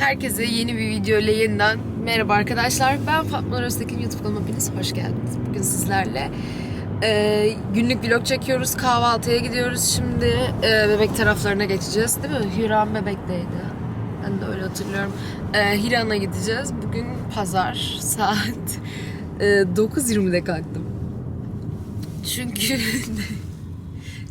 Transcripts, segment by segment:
Herkese yeni bir video ile yeniden merhaba arkadaşlar. Ben Fatma Öztekin YouTube kanalıma hepiniz hoş geldiniz. Bugün sizlerle e, günlük vlog çekiyoruz. Kahvaltıya gidiyoruz. Şimdi e, bebek taraflarına geçeceğiz. Değil mi? Hiran bebekteydi. Ben de öyle hatırlıyorum. E, Hiran'a gideceğiz. Bugün pazar. Saat e, 9.20'de kalktım. Çünkü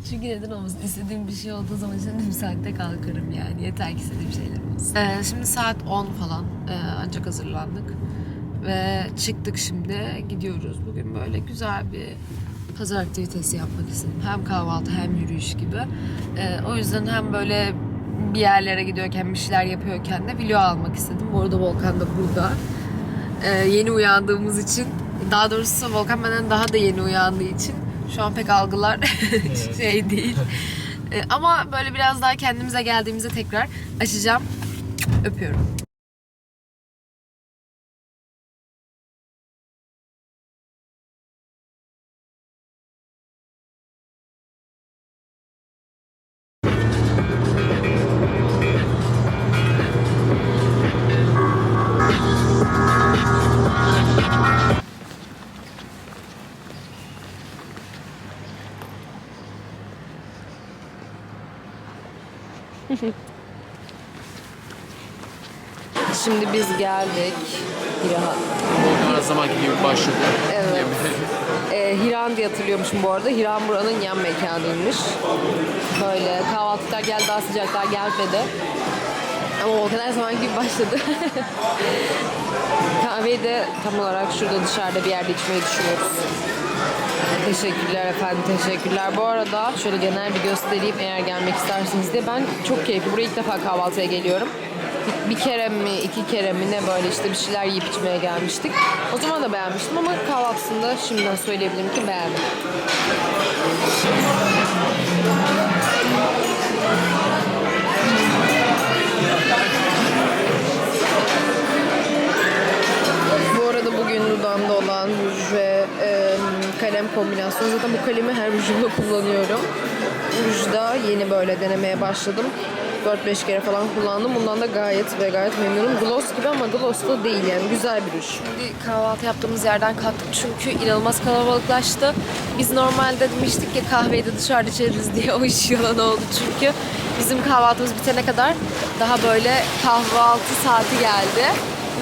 Çünkü neden olmasın? İstediğim bir şey olduğu zaman istediğim saatte kalkarım yani. Yeter ki istediğim şeyler olsun. Ee, şimdi saat 10 falan. Ee, ancak hazırlandık. Ve çıktık şimdi. Gidiyoruz. Bugün böyle güzel bir pazar aktivitesi yapmak istedim. Hem kahvaltı hem yürüyüş gibi. Ee, o yüzden hem böyle bir yerlere gidiyorken, bir şeyler yapıyorken de video almak istedim. Bu arada Volkan da burada. Ee, yeni uyandığımız için, daha doğrusu Volkan benden daha da yeni uyandığı için şu an pek algılar şey değil. Ee, ama böyle biraz daha kendimize geldiğimizde tekrar açacağım. Öpüyorum. Şimdi biz geldik. Hirahan. Her zamanki gibi başladı. Evet. Ee, Hiran diye hatırlıyormuşum bu arada. Hiran buranın yan mekanıymış. Böyle kahvaltılar geldi daha sıcaklar gelmedi. Ama o kadar zaman gibi başladı. Kahveyi de tam olarak şurada dışarıda bir yerde içmeyi düşünüyoruz. Teşekkürler efendim, teşekkürler. Bu arada şöyle genel bir göstereyim eğer gelmek isterseniz de ben çok keyifli. Buraya ilk defa kahvaltıya geliyorum. Bir, bir kere mi, iki kere mi ne böyle işte bir şeyler yiyip içmeye gelmiştik. O zaman da beğenmiştim ama kahvaltısında şimdiden söyleyebilirim ki beğendim. Kombinasyonu. Zaten bu kalemi her rujumda kullanıyorum. Rujda yeni böyle denemeye başladım. 4-5 kere falan kullandım. Bundan da gayet ve gayet memnunum. Gloss gibi ama gloss da değil yani. Güzel bir ruj. Şimdi kahvaltı yaptığımız yerden kalktık çünkü inanılmaz kalabalıklaştı. Biz normalde demiştik ya kahveyi de dışarıda içeriz diye o iş yalan oldu çünkü bizim kahvaltımız bitene kadar daha böyle kahvaltı saati geldi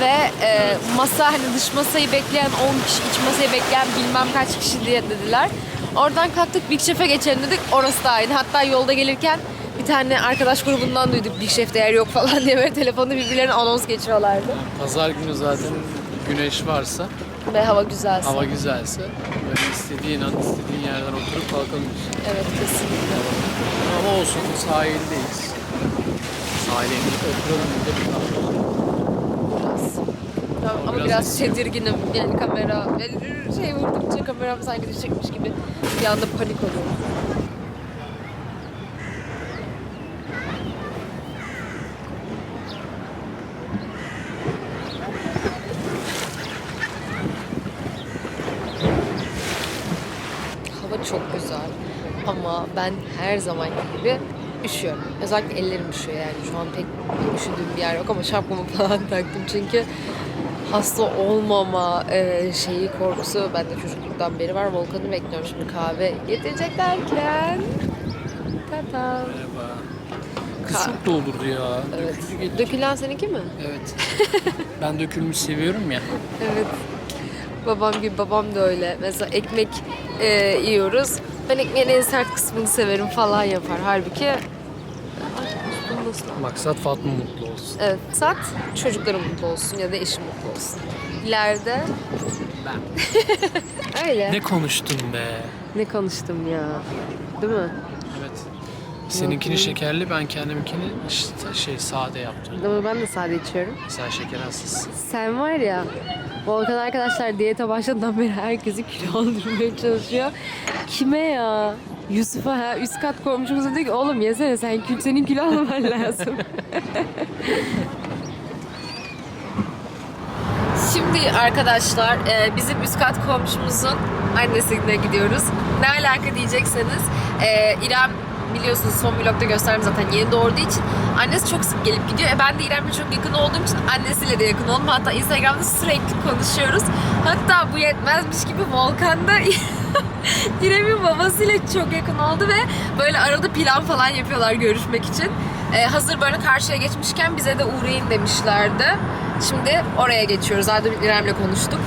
ve e, masa hani dış masayı bekleyen 10 kişi, iç masayı bekleyen bilmem kaç kişi diye dediler. Oradan kalktık Big Chef'e geçelim dedik. Orası da aynı. Hatta yolda gelirken bir tane arkadaş grubundan duyduk Big Chef'te yer yok falan diye böyle telefonda birbirlerine anons geçiyorlardı. Pazar günü zaten güneş varsa, Ve hava güzelse. hava güzelse böyle istediğin an istediğin yerden oturup kalkabilirsin. Evet kesinlikle. Ama olsun sahildeyiz. Sahile inip oturalım bir de bir kahve. Ama, biraz tedirginim. Yani kamera, şey vurdukça kameram sanki düşecekmiş gibi bir anda panik oluyorum. Hava çok güzel ama ben her zamanki gibi üşüyorum. Özellikle ellerim üşüyor yani şu an pek üşüdüğüm bir yer yok ama şapkamı falan taktım çünkü hasta olmama e, şeyi korkusu bende çocukluktan beri var. Volkan'ı bekliyorum şimdi kahve getirecek derken. Tata. Merhaba. Çok doldurdu ya. Evet. Döküldü. Dökülen seninki mi? Evet. ben dökülmüş seviyorum ya. Evet. Babam gibi babam da öyle. Mesela ekmek e, yiyoruz. Ben ekmeğin en sert kısmını severim falan yapar. Halbuki Maksat Fatma mutlu Evet, sat çocuklarım mutlu olsun ya da eşim mutlu olsun. İleride Ben. öyle. Ne konuştun be? Ne konuştum ya. Değil mi? Evet. Seninkini şekerli, ben kendiminkini işte şey sade yaptım. Ama ben de sade içiyorum. Sen şeker hastasısın. Sen var ya Volkan arkadaşlar diyete başladığından beri herkesi kilo aldırmaya çalışıyor. Kime ya? Yusuf'a ha üst kat komşumuza diyor ki oğlum yesene sen kül senin kilo alman lazım. Şimdi arkadaşlar e, bizim üst kat komşumuzun annesine gidiyoruz. Ne alaka diyecekseniz e, İrem biliyorsunuz son vlogda gösterdim zaten yeni doğurduğu için annesi çok sık gelip gidiyor. E ben de İrem'le çok yakın olduğum için annesiyle de yakın oldum. Hatta Instagram'da sürekli konuşuyoruz. Hatta bu yetmezmiş gibi Volkan'da İrem'in babasıyla çok yakın oldu ve böyle arada plan falan yapıyorlar görüşmek için. E, hazır böyle karşıya geçmişken bize de uğrayın demişlerdi. Şimdi oraya geçiyoruz. Demin İrem'le konuştuk.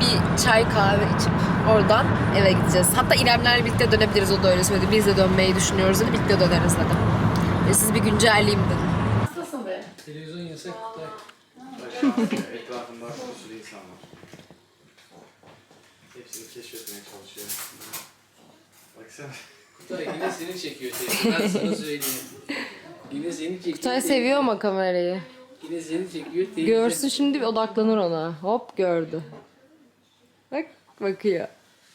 Bir çay kahve içip oradan eve gideceğiz. Hatta İremlerle birlikte dönebiliriz o da öyle söyledi. Biz de dönmeyi düşünüyoruz dedi. Birlikte döneriz dedi. E, siz bir güncelleyeyim dedim. Televizyon yasak. Etrafında bir sürü insan var. Hepsini keşfetmeye çalışıyor. Baksana. Kutay yine seni çekiyor teyze. Ben sana söyleyeyim. Yine seni çekiyor. Kutay teyze. seviyor ama kamerayı. Yine seni çekiyor teyze. Görsün şimdi bir odaklanır ona. Hop gördü. Bak bakıyor.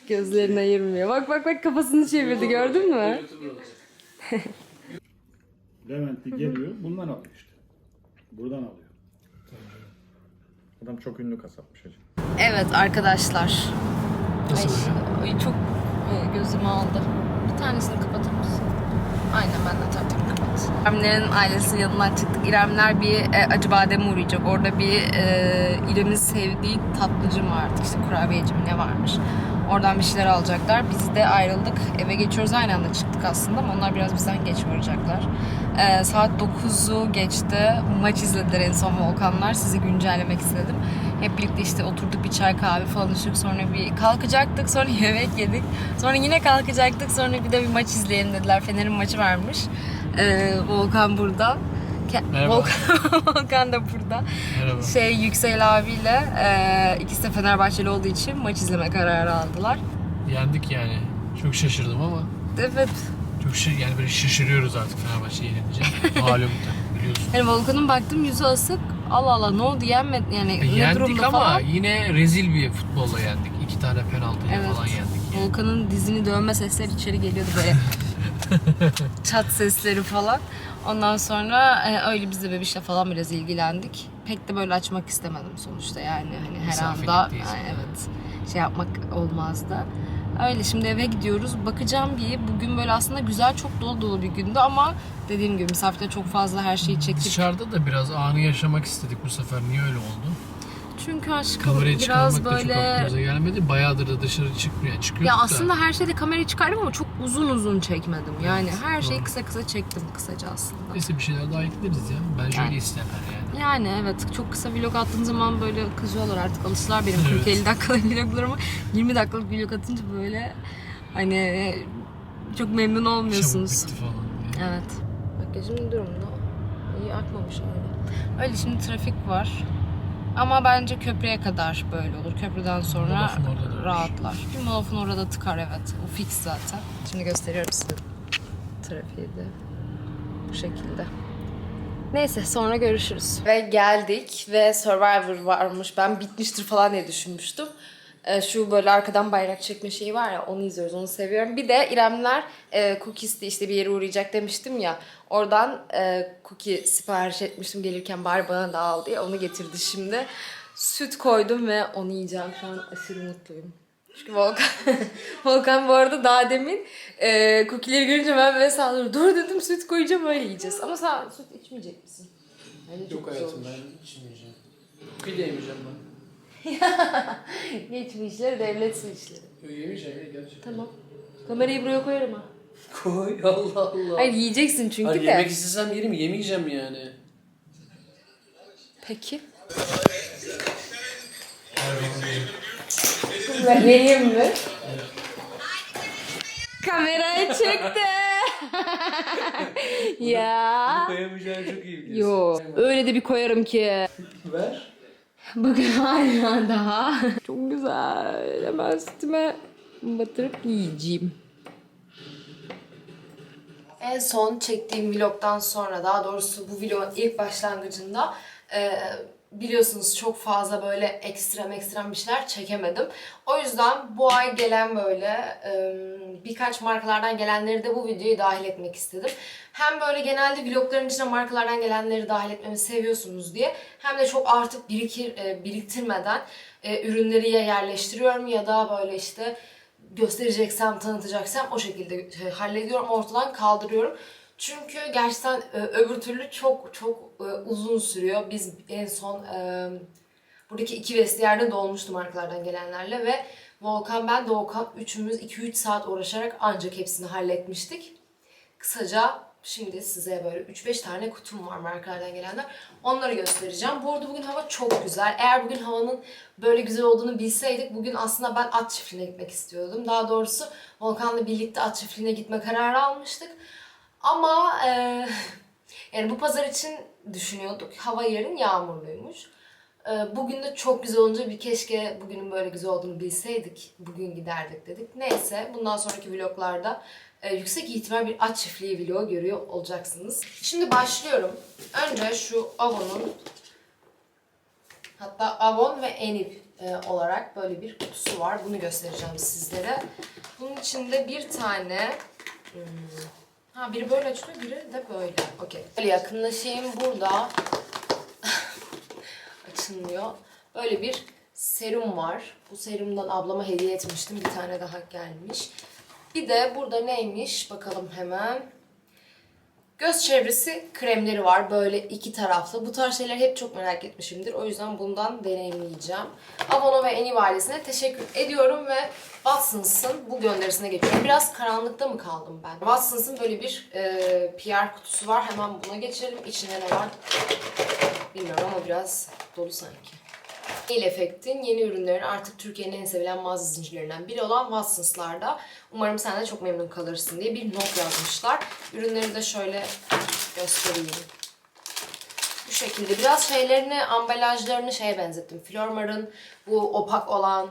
Gözlerini ayırmıyor. Bak bak bak kafasını çevirdi gördün mü? Levent'i geliyor, bundan alıyor işte. Buradan alıyor. Adam çok ünlü kasapmış hacı. Evet arkadaşlar. Nasıl Ay, ay çok e, gözümü aldı. Bir tanesini kapatır mısın? Aynen ben de kapat. İremlerin ailesinin yanından çıktık. İremler bir e, Acıbadem'e uğrayacak. Orada bir e, İrem'in sevdiği tatlıcı artık işte kurabiyeci ne varmış. Oradan bir şeyler alacaklar. Biz de ayrıldık. Eve geçiyoruz. Aynı anda çıktık aslında ama onlar biraz bizden geç varacaklar. E, saat 9'u geçti. Maç izlediler en son Volkanlar. Sizi güncellemek istedim. Hep birlikte işte oturduk bir çay kahve falan içtik. Sonra bir kalkacaktık. Sonra yemek yedik. Sonra yine kalkacaktık. Sonra bir de bir maç izleyelim dediler. Fener'in maçı varmış. Ee, Volkan burada. Ke-. Volkan, Volkan da burada. Merhaba. Şey Yüksel abiyle e, ikisi de Fenerbahçeli olduğu için maç izleme kararı aldılar. Yendik yani. Çok şaşırdım ama. Evet. Çok şaş yani böyle şaşırıyoruz artık Fenerbahçe yenince. Malum da biliyorsun. Yani Volkan'ın baktım yüzü asık. Allah Allah ne oldu yenmedi yani E, ne yendik durumda ama falan. yine rezil bir futbolla yendik. İki tane penaltıyla Evet. falan yendik. yani. Volkan'ın dizini dövme sesleri içeri geliyordu böyle. Çat sesleri falan. Ondan sonra e, öyle biz de bebişle falan biraz ilgilendik. Pek de böyle açmak istemedim sonuçta yani hani her anda. Ay, evet şey yapmak olmazdı. Öyle şimdi eve gidiyoruz. Bakacağım bir bugün böyle aslında güzel çok dolu dolu bir gündü ama dediğim gibi misafirde çok fazla her şeyi çektik. Dışarıda da biraz anı yaşamak istedik bu sefer. Niye öyle oldu? Çünkü aşkım Kamerayı biraz çıkarmak da çok böyle aklımıza gelmedi. Bayağıdır da dışarı çıkmıyor. Çıkıyorduk Ya da. aslında her şeyde kamerayı çıkardım ama çok uzun uzun çekmedim. Yani her şeyi doğru. kısa kısa çektim kısaca aslında. Neyse bir şeyler daha ekleriz ya. Bence Yani. öyle isterler yani. Yani evet çok kısa vlog attığım zaman böyle kızıyorlar artık alıştılar benim Evet. 40-50 dakikalık vloglarımı 20 dakikalık vlog atınca böyle hani çok memnun Çabuk olmuyorsunuz. bitti falan. diye. Evet. Makyajım durumda. İyi akmamış öyle. Öyle şimdi trafik var. Ama bence köprüye kadar böyle olur. Köprüden sonra rahatlar. Bir molofun orada tıkar evet. O fix zaten. Şimdi gösteriyorum size trafiği de. Bu şekilde. Neyse sonra görüşürüz. Ve geldik ve Survivor varmış. Ben bitmiştir falan diye düşünmüştüm. Ee, şu böyle arkadan bayrak çekme şeyi var ya onu izliyoruz onu seviyorum. Bir de İremler e, cookies'ti işte bir yere uğrayacak demiştim ya. Oradan e, cookie sipariş etmiştim gelirken bari bana da al diye onu getirdi şimdi. Süt koydum ve onu yiyeceğim şu an aşırı mutluyum. Çünkü Volkan, Volkan bu arada daha demin e, cookie'leri görünce ben böyle saldırdım. Dur dedim süt koyacağım öyle yiyeceğiz. Ama sen süt içmeyecek misin? Bence çok Yok güzel hayatım olmuş. ben içmeyeceğim. Kıyı da yemeyeceğim ben. Geç bu işleri devlet işleri. Yok yemeyeceğim ya gerçekten. Tamam. Kamerayı buraya koyarım ha. Koy Allah Allah. Hayır yiyeceksin çünkü Hayır, de. yemek istesem yerim yemeyeceğim yani. Peki. Ben yiyeyim mi? Kamerayı çekti. ya. Koyamayacağım çok iyi biliyorsun. Yo. Öyle de bir koyarım ki. Ver. Bakın hala daha. Çok güzel. Hemen sütüme batırıp yiyeceğim. En son çektiğim vlogdan sonra daha doğrusu bu vlogun ilk başlangıcında e, biliyorsunuz çok fazla böyle ekstrem ekstrem bir şeyler çekemedim. O yüzden bu ay gelen böyle birkaç markalardan gelenleri de bu videoya dahil etmek istedim. Hem böyle genelde vlogların içine markalardan gelenleri dahil etmemi seviyorsunuz diye hem de çok artık birikir, e, biriktirmeden e, ürünleri ya yerleştiriyorum ya da böyle işte göstereceksem, tanıtacaksam o şekilde e, hallediyorum, ortadan kaldırıyorum. Çünkü gerçekten e, öbür türlü çok çok e, uzun sürüyor. Biz en son e, buradaki iki vestiyerde dolmuştum arkalardan gelenlerle ve Volkan ben Doğukan üçümüz 2-3 saat uğraşarak ancak hepsini halletmiştik. Kısaca şimdi size böyle 3-5 tane kutum var markalardan gelenler. Onları göstereceğim. Bu arada bugün hava çok güzel. Eğer bugün havanın böyle güzel olduğunu bilseydik bugün aslında ben at çiftliğine gitmek istiyordum. Daha doğrusu Volkan'la birlikte at çiftliğine gitme kararı almıştık. Ama e, yani bu pazar için düşünüyorduk. Hava yarın yağmurluymuş. E, bugün de çok güzel olunca bir keşke bugünün böyle güzel olduğunu bilseydik. Bugün giderdik dedik. Neyse bundan sonraki vloglarda e, yüksek ihtimal bir at çiftliği vlogu görüyor olacaksınız. Şimdi başlıyorum. Önce şu Avon'un hatta Avon ve Enip e, olarak böyle bir kutusu var. Bunu göstereceğim sizlere. Bunun içinde bir tane hmm, ha biri böyle açılıyor, biri de böyle. Okey. Böyle yakınlaşayım. Burada açılmıyor. Böyle bir serum var. Bu serumdan ablama hediye etmiştim. Bir tane daha gelmiş. Bir de burada neymiş bakalım hemen. Göz çevresi kremleri var. Böyle iki taraflı. Bu tarz şeyler hep çok merak etmişimdir. O yüzden bundan deneyimleyeceğim. Abono ve Eniv ailesine teşekkür ediyorum ve Watsons'ın bu gönderisine geçiyorum. Biraz karanlıkta mı kaldım ben? Watsons'ın böyle bir e, PR kutusu var. Hemen buna geçelim. İçinde ne var bilmiyorum ama biraz dolu sanki. Nail Effect'in yeni ürünlerini artık Türkiye'nin en sevilen mağaza zincirlerinden biri olan Watsons'larda. Umarım sen de çok memnun kalırsın diye bir not yazmışlar. Ürünleri de şöyle göstereyim. Bu şekilde. Biraz şeylerini, ambalajlarını şeye benzettim. Flormar'ın bu opak olan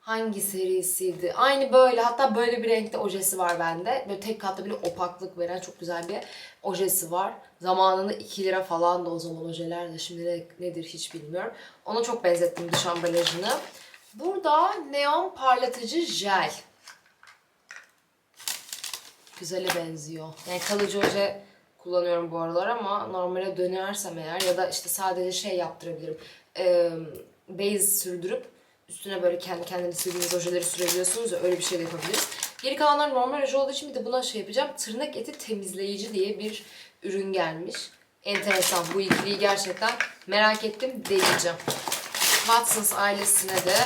hangi serisiydi? Aynı böyle hatta böyle bir renkte ojesi var bende. Böyle tek katlı bir opaklık veren çok güzel bir ojesi var. Zamanında 2 lira falan da o zaman ojeler de şimdi ne- nedir hiç bilmiyorum. Ona çok benzettim dış ambalajını. Burada neon parlatıcı jel. Güzele benziyor. Yani kalıcı oje kullanıyorum bu aralar ama normale dönersem eğer ya da işte sadece şey yaptırabilirim. Ee, base sürdürüp üstüne böyle kendi kendine istediğiniz ojeleri sürebiliyorsunuz ya öyle bir şey de yapabiliriz. Geri kalanlar normal oje olduğu için bir de buna şey yapacağım. Tırnak eti temizleyici diye bir ürün gelmiş. Enteresan. Bu ikiliyi gerçekten merak ettim. Deneyeceğim. Watsons ailesine de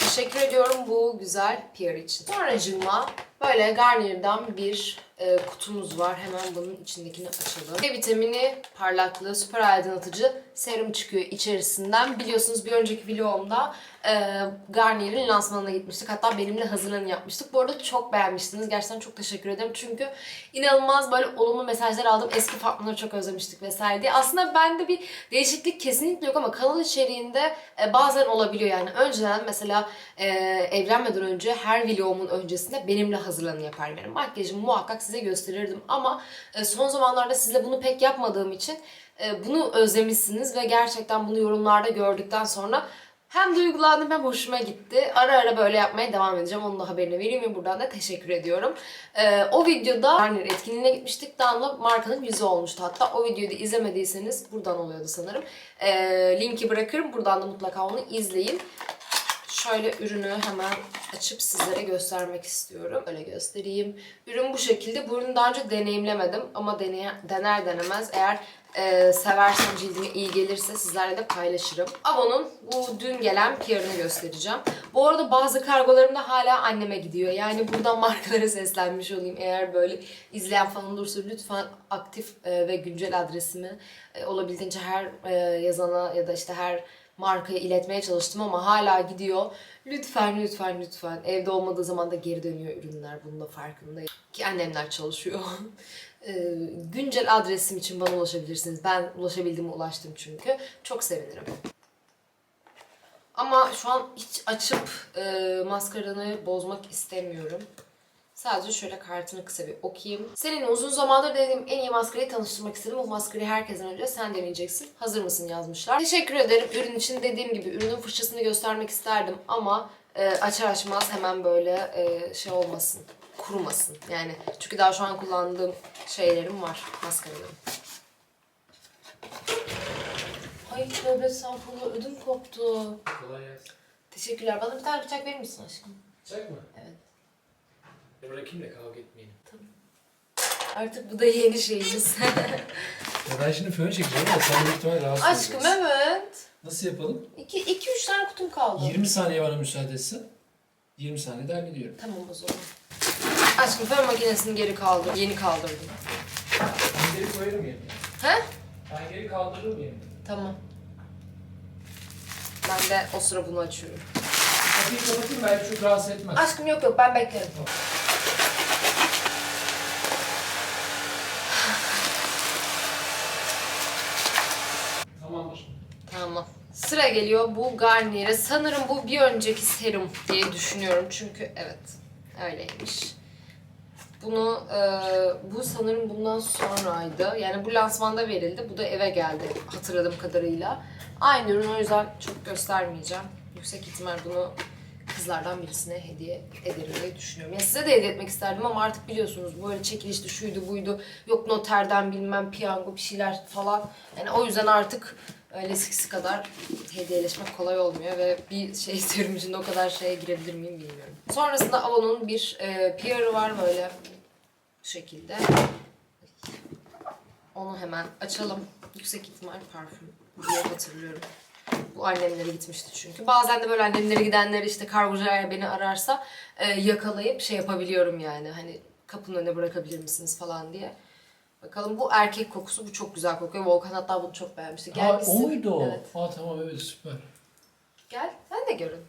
teşekkür ediyorum bu güzel PR için. Sonracığıma böyle Garnier'dan bir e, kutumuz var. Hemen bunun içindekini açalım. D vitamini, parlaklığı, süper aydınlatıcı serum çıkıyor içerisinden. Biliyorsunuz bir önceki vlogumda e, Garnier'in lansmanına gitmiştik. Hatta benimle hazırlanı yapmıştık. Bu arada çok beğenmiştiniz. Gerçekten çok teşekkür ederim. Çünkü inanılmaz böyle olumlu mesajlar aldım. Eski Fatma'ları çok özlemiştik vesaire diye. Aslında bende bir değişiklik kesinlikle yok ama kanal içeriğinde e, bazen olabiliyor yani. Önceden mesela e, evlenmeden önce her vlogumun öncesinde benimle hazırlanı yaparım. Yani makyajımı muhakkak size gösterirdim ama e, son zamanlarda sizle bunu pek yapmadığım için e, bunu özlemişsiniz ve gerçekten bunu yorumlarda gördükten sonra hem duygulandım hem hoşuma gitti. Ara ara böyle yapmaya devam edeceğim. Onun da haberini vereyim ve buradan da teşekkür ediyorum. Ee, o videoda Garnier etkinliğine gitmiştik. Danla markanın yüzü olmuştu. Hatta o videoyu da izlemediyseniz buradan oluyordu sanırım. Ee, linki bırakırım. Buradan da mutlaka onu izleyin. Şöyle ürünü hemen açıp sizlere göstermek istiyorum. Öyle göstereyim. Ürün bu şekilde. Bu ürünü daha önce deneyimlemedim ama deneye, dener denemez eğer e, seversem cildime iyi gelirse sizlerle de paylaşırım. Avon'un bu dün gelen PR'ını göstereceğim. Bu arada bazı kargolarım da hala anneme gidiyor. Yani buradan markalara seslenmiş olayım. Eğer böyle izleyen falan olursa lütfen aktif e, ve güncel adresimi e, olabildiğince her e, yazana ya da işte her markaya iletmeye çalıştım ama hala gidiyor. Lütfen lütfen lütfen. Evde olmadığı zaman da geri dönüyor ürünler. Bunun da farkındayım. Ki annemler çalışıyor. Ee, güncel adresim için bana ulaşabilirsiniz. Ben ulaşabildiğime ulaştım çünkü. Çok sevinirim. Ama şu an hiç açıp e, maskaranı bozmak istemiyorum. Sadece şöyle kartını kısa bir okuyayım. Seninle uzun zamandır denediğim en iyi maskarayı tanıştırmak istedim. Bu maskarayı herkesten önce sen deneyeceksin. Hazır mısın yazmışlar. Teşekkür ederim. Ürün için dediğim gibi ürünün fırçasını göstermek isterdim ama e, açar açmaz hemen böyle e, şey olmasın. Kurumasın. Yani çünkü daha şu an kullandığım şeylerim var. Maskaralarım. Ay tövbe estağfurullah ödüm koptu. Kolay gelsin. Teşekkürler. Bana bir tane bıçak verir misin aşkım? Çek mi? Evet. Bırakayım da kavga etmeyelim. Artık bu da yeni şeyimiz. Ya ben şimdi fön çekeceğim ama sen büyük ihtimalle rahatsız Aşkım olacaksın. evet. Nasıl yapalım? 2-3 tane kutum kaldı. 20 saniye bana müsaade etsin. 20 saniyede hallediyorum. Tamam o zaman. Aşkım fön makinesini geri kaldır. Yeni kaldırdım. Ben geri koyarım yerine. He? Ben geri kaldırırım yerine. Tamam. Ben de o sıra bunu açıyorum. Kapıyı kapatayım belki çok rahatsız etmez. Aşkım yok yok ben beklerim. Tamamdır. Tamam. Sıra geliyor bu Garnier'e. Sanırım bu bir önceki serum diye düşünüyorum. Çünkü evet öyleymiş. Bunu e, bu sanırım bundan sonraydı. Yani bu lansmanda verildi. Bu da eve geldi hatırladığım kadarıyla. Aynı ürün o yüzden çok göstermeyeceğim. Yüksek ihtimal bunu kızlardan birisine hediye ederim diye düşünüyorum. Ya size de hediye etmek isterdim ama artık biliyorsunuz böyle çekilişti şuydu buydu. Yok noterden bilmem piyango bir şeyler falan. Yani o yüzden artık öyle eskisi kadar hediyeleşmek kolay olmuyor ve bir şey için o kadar şeye girebilir miyim bilmiyorum. Sonrasında Avon'un bir e, PR'ı var böyle bu şekilde. Onu hemen açalım. Yüksek ihtimal parfüm diye hatırlıyorum. Bu annemlere gitmişti çünkü. Bazen de böyle annemlere gidenleri işte kargocular beni ararsa e, yakalayıp şey yapabiliyorum yani. Hani kapının önüne bırakabilir misiniz falan diye. Bakalım bu erkek kokusu. Bu çok güzel kokuyor. Volkan hatta bunu çok beğenmişti. Gel Ha, o muydu o? Evet. Aa tamam evet süper. Gel sen de görün.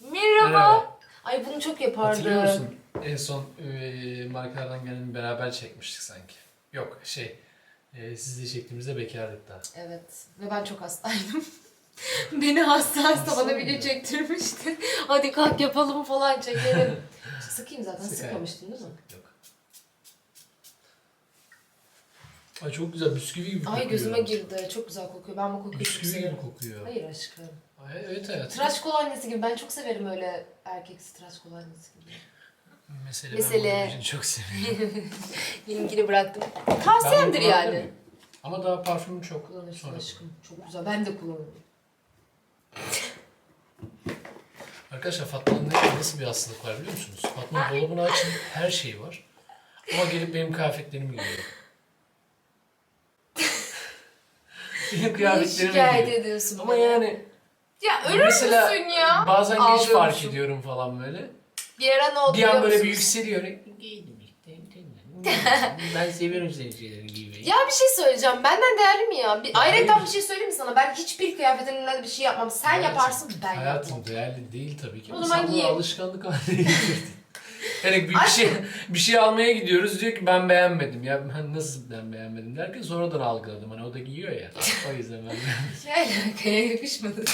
Merhaba. Merhaba. Ay bunu çok yapardı. Hatırlıyor musun? En son e, markalardan gelen beraber çekmiştik sanki. Yok şey e, sizle çektiğimizde bekardık daha. Evet. Ve ben çok hastaydım. Beni hasta hasta Hasta bana video mıydın? çektirmişti. Hadi kalk yapalım falan çekelim. Sıkayım zaten. Sık Sıkmamıştın değil mi? Yok. Ay çok güzel bisküvi gibi kokuyor. Ay gözüme girdi. Çok güzel kokuyor. Ben bu kokuyu çok Bisküvi gibi severim. kokuyor. Hayır aşkım. Ay, evet hayatım. Tıraş kolonyası gibi. Ben çok severim öyle erkeksi tıraş kolonyası gibi. Mesele, Mesele. ben bunu çok seviyorum. Benimkini bıraktım. Ben Tavsiyemdir bunu yani. Ama daha parfümüm çok. Kullanırsın Sonra. aşkım. Çok güzel. Ben de kullanırım. Arkadaşlar Fatma'nın ne- nasıl bir hastalık var biliyor musunuz? Fatma'nın dolabını açın her şeyi var. Ama gelip benim kıyafetlerimi giyiyor. Benim Niye kıyafetlerimi şikayet ediyorsun Ama beni? yani Ya ölür mesela müsün ya? bazen geç fark Ağlıyormuşum. ediyorum falan böyle. Bir ara ne oldu Bir an biliyor böyle bir musunuz? yükseliyor. Giydim işte. ben seviyorum senin şeyleri giymeyi. Ya bir şey söyleyeceğim. Benden değerli mi ya? Bir, ayrıca bir şey söyleyeyim mi sana? Ben hiçbir kıyafetimle bir şey yapmam. Sen yaparsın ben yapmam. Hayatım değerli değil tabii ki. O Ama zaman sen bunu giy. alışkanlık haline getirdin. Yani bir, şey bir şey almaya gidiyoruz diyor ki ben beğenmedim. Ya ben nasıl ben beğenmedim derken sonradan algıladım. Hani o da giyiyor ya. O yüzden ben beğenmedim. Şey alakaya yakışmadı.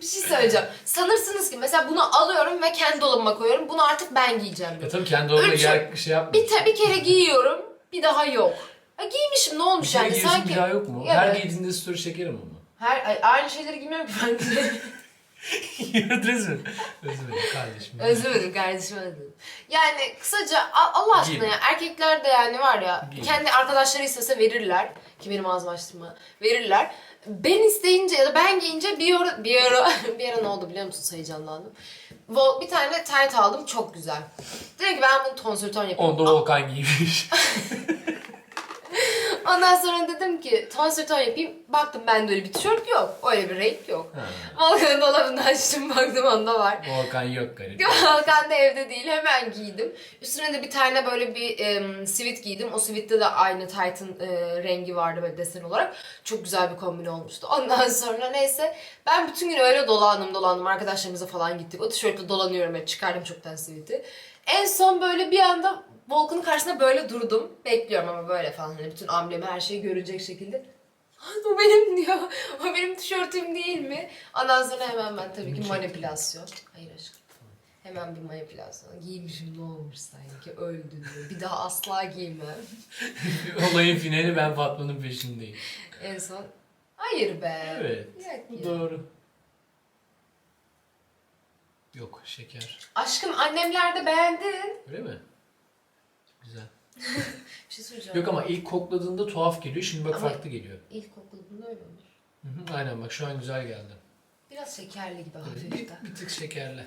bir şey söyleyeceğim. Sanırsınız ki mesela bunu alıyorum ve kendi dolabıma koyuyorum. Bunu artık ben giyeceğim. Ya tabii kendi oğluna Üç- yer şey yapmıyor. Bir, te- bir kere giyiyorum. Bir daha yok. Ha, giymişim ne Bir olmuş şey yani sanki. bir daha yok mu? Evet. Her giydiğinde story çekerim ama. Her, ay- aynı şeyleri giymiyorum ki ben. Gördünüz mü? Özlemedim kardeşim. Özlemedim kardeşim özlemedim. Yani kısaca A- Allah aşkına Giyin. ya erkekler de yani var ya Giyin. kendi arkadaşları istese verirler. Ki benim ağzımı açtırma. Verirler. Ben isteyince ya da ben giyince bir ara, bir ara, bir ara ne oldu biliyor musun heyecanlandım. Vol, bir tane tayt aldım çok güzel. Dedim ki ben bunu tonsür ton yapayım. Onda Volkan giymiş. Ondan sonra dedim ki tonsür ton yapayım. Baktım bende öyle bir tişört yok. Öyle bir renk yok. Volkan'ın dolabını açtım baktım onda var. Volkan yok garip. Volkan da evde değil hemen giydim. Üstüne de bir tane böyle bir e, sivit giydim. O sivitte de aynı Titan e, rengi vardı böyle desen olarak. Çok güzel bir kombin olmuştu. Ondan sonra neyse ben bütün gün öyle dolandım dolandım. Arkadaşlarımıza falan gittik. O tişörtle dolanıyorum hep çıkardım çoktan siviti. En son böyle bir anda Volkan'ın karşısında böyle durdum. Bekliyorum ama böyle falan hani bütün amblemi her şeyi görecek şekilde. O benim diyor. O benim tişörtüm değil mi? Ondan sonra hemen ben tabii ki manipülasyon. Hayır aşkım. Hemen bir manipülasyon. Giymişim ne olmuş sanki öldün diyor. Bir daha asla giymem. Olayın finali ben Fatma'nın peşindeyim. En son hayır be. Evet. Yok Bu ya. doğru. Yok şeker. Aşkım annemler de beğendin. Öyle mi? Güzel. Bir şey söyleyeceğim. Yok ama ilk kokladığında tuhaf geliyor. Şimdi bak Ama- farklı geliyor. İlk kokladığında öyle olur. Hı hı, Aynen bak şu an güzel geldi. Biraz şekerli gibi Bir, hafif de. bir tık şekerli.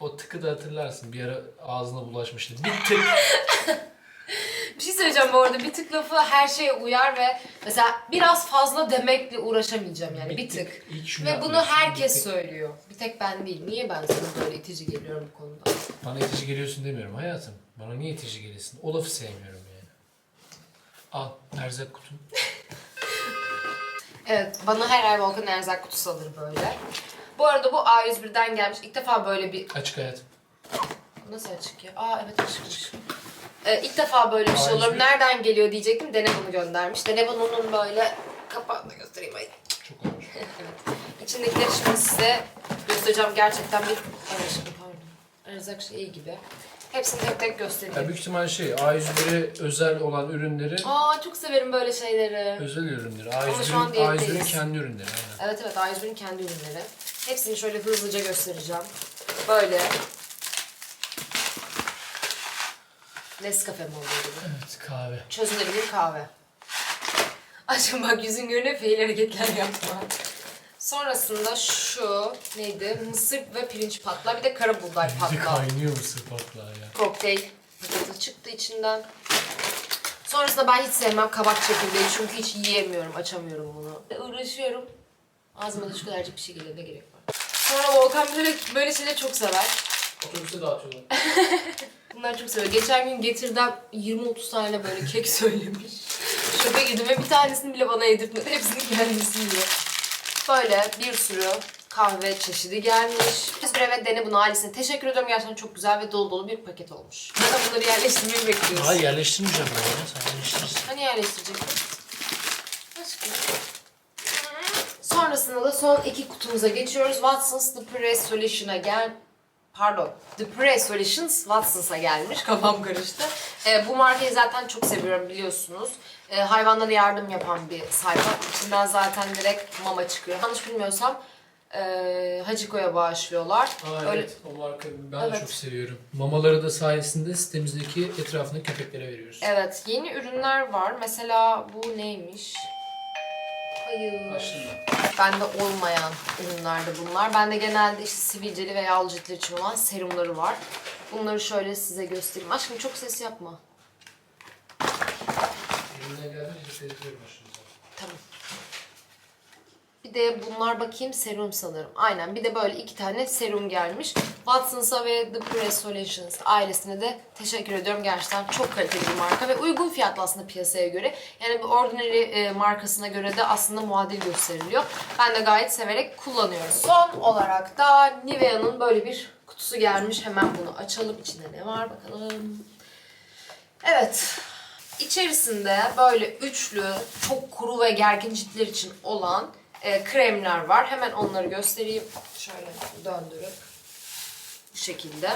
O tıkı da hatırlarsın. Bir ara ağzına bulaşmıştı. Bir tık. Bir şey söyleyeceğim bu arada bir tık lafı her şeye uyar ve mesela biraz fazla demekle uğraşamayacağım yani bir tık. İlk şunu Ve bunu yapmıyorsun, herkes bir tık. söylüyor. Bir tek ben değil. Niye ben sana böyle itici geliyorum bu konuda? Bana itici geliyorsun demiyorum hayatım. Bana niye itici geliyorsun? O lafı sevmiyorum yani. Al erzak kutum. Evet, bana her ay Volkan erzak kutusu alır böyle. Bu arada bu A101'den gelmiş. İlk defa böyle bir... Açık hayatım. Nasıl açık ya? Aa evet açıkmış. Ee, ilk defa böyle bir şey A101. olur. Nereden geliyor diyecektim. Dene bunu göndermiş. Dene bunun böyle kapağını da göstereyim. Ay. Çok ağır. evet. İçindekileri şimdi size göstereceğim. Gerçekten bir... Ay aşkım pardon. Erzak şeyi gibi. Hepsini tek tek Ya göstereyim. büyük ihtimal şey A101'e özel olan ürünleri Aa çok severim böyle şeyleri. özel ürünleri. Şu an A101'in diyetteyiz. A101'in kendi ürünleri aynen. Evet evet A101'in kendi ürünleri. Hepsini şöyle hızlıca göstereceğim. Böyle. Nescafe mi oluyor gibi? Evet kahve. Çözünebilir kahve. Aşkım bak yüzün görüne fail hareketler yapma. Sonrasında şu neydi? Mısır ve pirinç patlar. Bir de kara buğday Bir kaynıyor mısır patlağı ya. Kokteyl paketi çıktı içinden. Sonrasında ben hiç sevmem kabak çekirdeği çünkü hiç yiyemiyorum, açamıyorum bunu. Uğraşıyorum. Ağzıma da şu kadarcık bir şey geliyor, ne gerek var. Sonra Volkan böyle, böyle şeyleri çok sever. Otobüse dağıtıyorlar. Bunlar çok seviyor. Geçen gün getirden 20-30 tane böyle kek söylemiş. Şoka girdim ve bir tanesini bile bana yedirtmedi. Hepsini kendisi yiyor. Böyle bir sürü kahve çeşidi gelmiş. Biz bir evet dene bunu ailesine. Teşekkür ediyorum. Gerçekten çok güzel ve dolu dolu bir paket olmuş. Zaten bunları yerleştirmeyi bekliyoruz. Hayır yerleştirmeyeceğim ben ya. Sen yerleştirirsin. Hani yerleştirecektin? Aşkım. Sonrasında da son iki kutumuza geçiyoruz. Watson's The Press Solution'a gel... Pardon. The Press Solutions Watson's'a gelmiş. Kafam karıştı. Ee, bu markayı zaten çok seviyorum biliyorsunuz. Ee, hayvanlara yardım yapan bir sayfa. İçinden zaten direkt mama çıkıyor. Yanlış bilmiyorsam e, Hachiko'ya bağışlıyorlar. Aa, Öyle- evet o marka ben de Evet. çok seviyorum. Mamaları da sayesinde sitemizdeki etrafındaki köpeklere veriyoruz. Evet, yeni ürünler var. Mesela bu neymiş? Hayır. Başlayalım. Bende olmayan ürünlerde bunlar. Bende genelde işte sivilceli ve yağlı ciltler için olan serumları var. Bunları şöyle size göstereyim. Aşkım çok ses yapma. Elimine geldiğince seyrediyorum başımıza. Tamam. Bir de bunlar bakayım serum sanırım. Aynen bir de böyle iki tane serum gelmiş. Watson's'a ve The Press Solutions ailesine de teşekkür ediyorum. Gerçekten çok kaliteli bir marka ve uygun fiyatlı aslında piyasaya göre. Yani bu Ordinary e, markasına göre de aslında muadil gösteriliyor. Ben de gayet severek kullanıyorum. Son olarak da Nivea'nın böyle bir kutusu gelmiş. Hemen bunu açalım. İçinde ne var bakalım. Evet. İçerisinde böyle üçlü, çok kuru ve gergin ciltler için olan e, kremler var. Hemen onları göstereyim. Şöyle döndürüp bu şekilde.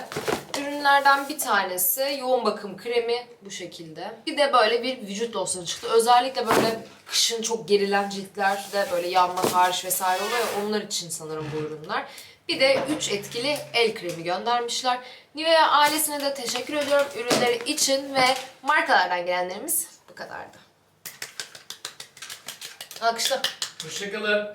Ürünlerden bir tanesi yoğun bakım kremi bu şekilde. Bir de böyle bir vücut losyonu çıktı. Özellikle böyle kışın çok gerilen ciltlerde böyle yanma, tahriş vesaire oluyor. Onlar için sanırım bu ürünler. Bir de 3 etkili el kremi göndermişler. Nivea ailesine de teşekkür ediyorum ürünleri için ve markalardan gelenlerimiz bu kadardı. Alkışla. Hoşçakalın.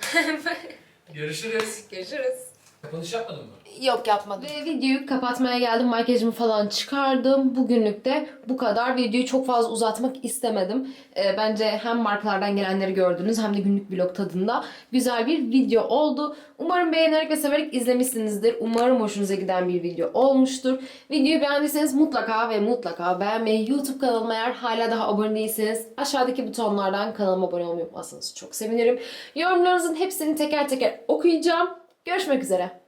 Görüşürüz. Görüşürüz. Kapanış yapmadın mı? Yok yapmadım. Ve videoyu kapatmaya geldim. Makyajımı falan çıkardım. Bugünlük de bu kadar. Videoyu çok fazla uzatmak istemedim. Ee, bence hem markalardan gelenleri gördünüz hem de günlük vlog tadında güzel bir video oldu. Umarım beğenerek ve severek izlemişsinizdir. Umarım hoşunuza giden bir video olmuştur. Videoyu beğendiyseniz mutlaka ve mutlaka beğenmeyi, YouTube kanalıma eğer hala daha abone değilseniz aşağıdaki butonlardan kanalıma abone olmayı unutmazsanız çok sevinirim. Yorumlarınızın hepsini teker teker okuyacağım. Görüşmek üzere.